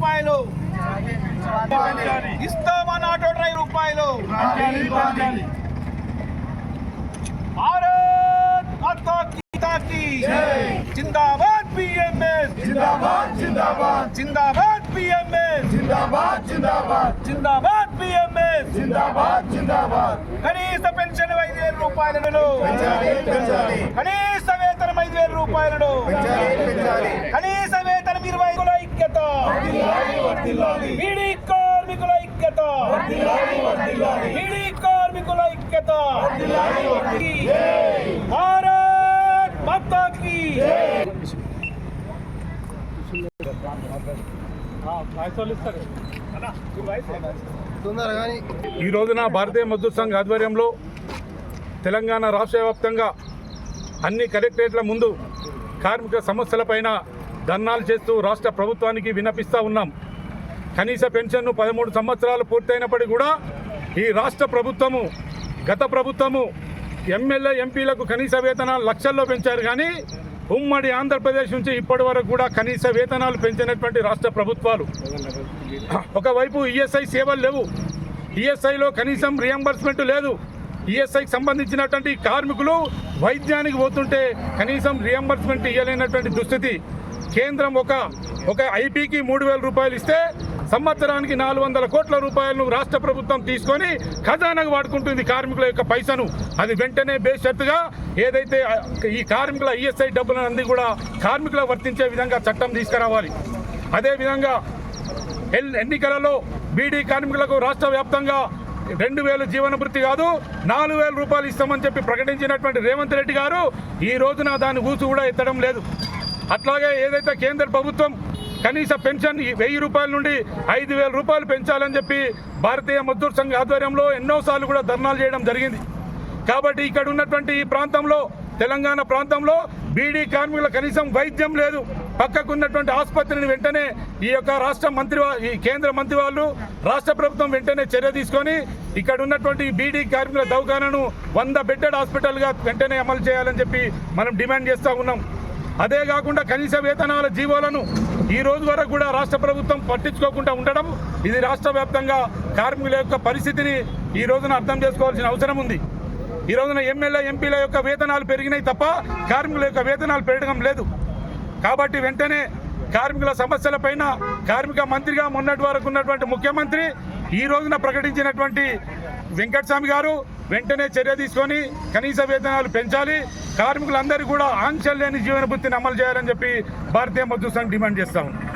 రూపాయలు. ఇస్తామన్న auto driver రూపాయలు? భారత్ మాతా కీ జిందాబాద్ పిఎంఎస్ జిందాబాద్ జిందాబాద్. జిందాబాద్ పిఎంఎస్ జిందాబాద్ జిందాబాద్. జిందాబాద్ పిఎంఎస్ జిందాబాద్ జిందాబాద్. కనీస పెన్షన్ ఐదు వేల రూపాయలను. కనీస వేతనం ఐదు వేల రూపాయలను. కనీస బీడీ కార్మికుల ఐక్యత. బీడీ కార్మికుల ఐక్యత. భారత్ మాతా కీ ఈ రోజున భారతీయ మజ్దూర్ సంఘ్ ఆధ్వర్యంలో తెలంగాణ రాష్ట్ర వ్యాప్తంగా అన్ని కలెక్టరేట్ల ముందు కార్మిక సమస్యలపైన ధర్నాలు చేస్తూ రాష్ట్ర ప్రభుత్వానికి విన్నపిస్తూ ఉన్నాం. కనీస పెన్షన్ను పదమూడు సంవత్సరాలు పూర్తయినప్పటికీ కూడా ఈ రాష్ట్ర ప్రభుత్వము గత ప్రభుత్వము ఎమ్మెల్యే ఎంపీలకు కనీస వేతనాలు లక్షల్లో పెంచారు కానీ ఉమ్మడి ఆంధ్రప్రదేశ్ నుంచి ఇప్పటి వరకు కూడా కనీస వేతనాలు పెంచినటువంటి రాష్ట్ర ప్రభుత్వాలు. ఒకవైపు ఈఎస్ఐ సేవలు లేవు. ఈఎస్ఐలో కనీసం రియంబర్స్మెంట్ లేదు. ఈఎస్ఐకి సంబంధించినటువంటి కార్మికులు వైద్యానికి పోతుంటే కనీసం రియంబర్స్మెంట్ ఇవ్వలేనటువంటి దుస్థితి. కేంద్రం ఒక ఒక ఐపీకి మూడు వేల రూపాయలు ఇస్తే సంవత్సరానికి నాలుగు వందల కోట్ల రూపాయలను రాష్ట్ర ప్రభుత్వం తీసుకొని ఖజానాకు వాడుకుంటుంది కార్మికుల యొక్క పైసను. అది వెంటనే బేషరతుగా ఏదైతే ఈ కార్మికుల ఈఎస్ఐ డబ్బులను అంది కూడా కార్మికులకు వర్తించే విధంగా చట్టం తీసుకురావాలి. అదేవిధంగా ఎల్- ఎన్నికలలో బీడీ కార్మికులకు రాష్ట్ర వ్యాప్తంగా రెండు వేలు జీవన వృత్తి కాదు నాలుగు వేల రూపాయలు ఇస్తామని చెప్పి ప్రకటించినటువంటి రేవంత్ రెడ్డి గారు ఈ రోజున దాని ఊసు కూడా ఎత్తడం లేదు. అట్లాగే ఏదైతే కేంద్ర ప్రభుత్వం కనీస పెన్షన్ వెయ్యి రూపాయల నుండి ఐదు వేల రూపాయలు పెంచాలని చెప్పి భారతీయ మజ్దూర్ సంఘ ఆధ్వర్యంలో ఎన్నోసార్లు కూడా ధర్నాలు చేయడం జరిగింది. కాబట్టి ఇక్కడ ఉన్నటువంటి ఈ ప్రాంతంలో తెలంగాణ ప్రాంతంలో బీడీ కార్మికుల కనీసం వైద్యం లేదు. పక్కకు ఉన్నటువంటి ఆసుపత్రిని వెంటనే ఈ యొక్క రాష్ట్ర మంత్రి ఈ కేంద్ర మంత్రి వాళ్ళు రాష్ట్ర ప్రభుత్వం వెంటనే చర్య తీసుకొని ఇక్కడ ఉన్నటువంటి బీడీ కార్మికుల దవాఖానను వంద బెడ్డెడ్ హాస్పిటల్గా వెంటనే అమలు చేయాలని చెప్పి మనం డిమాండ్ చేస్తూ ఉన్నాం. అదే కాకుండా కనీస వేతనాల జీవోలను ఈ రోజు వరకు కూడా రాష్ట్ర ప్రభుత్వం పట్టించుకోకుండా ఉండడం ఇది రాష్ట్ర వ్యాప్తంగా కార్మికుల యొక్క పరిస్థితిని ఈ రోజున అర్థం చేసుకోవాల్సిన అవసరం ఉంది. ఈ రోజున ఎమ్మెల్యే ఎంపీల యొక్క వేతనాలు పెరిగినాయి తప్ప కార్మికుల యొక్క వేతనాలు పెరగడం లేదు. కాబట్టి వెంటనే కార్మికుల సమస్యలపైన కార్మిక మంత్రిగా మొన్నటి వరకు ఉన్నటువంటి ముఖ్యమంత్రి ఈ రోజున ప్రకటించినటువంటి వెంకటస్వామి గారు వెంటనే చర్య తీసుకొని కనీస వేతనాలు పెంచాలి. కార్మికులందరూ కూడా ఆంక్షలు లేని జీవన వృత్తిని అమలు చేయాలని చెప్పి భారతీయ మజ్దూర్ సంఘ్ డిమాండ్ చేస్తా ఉన్నాం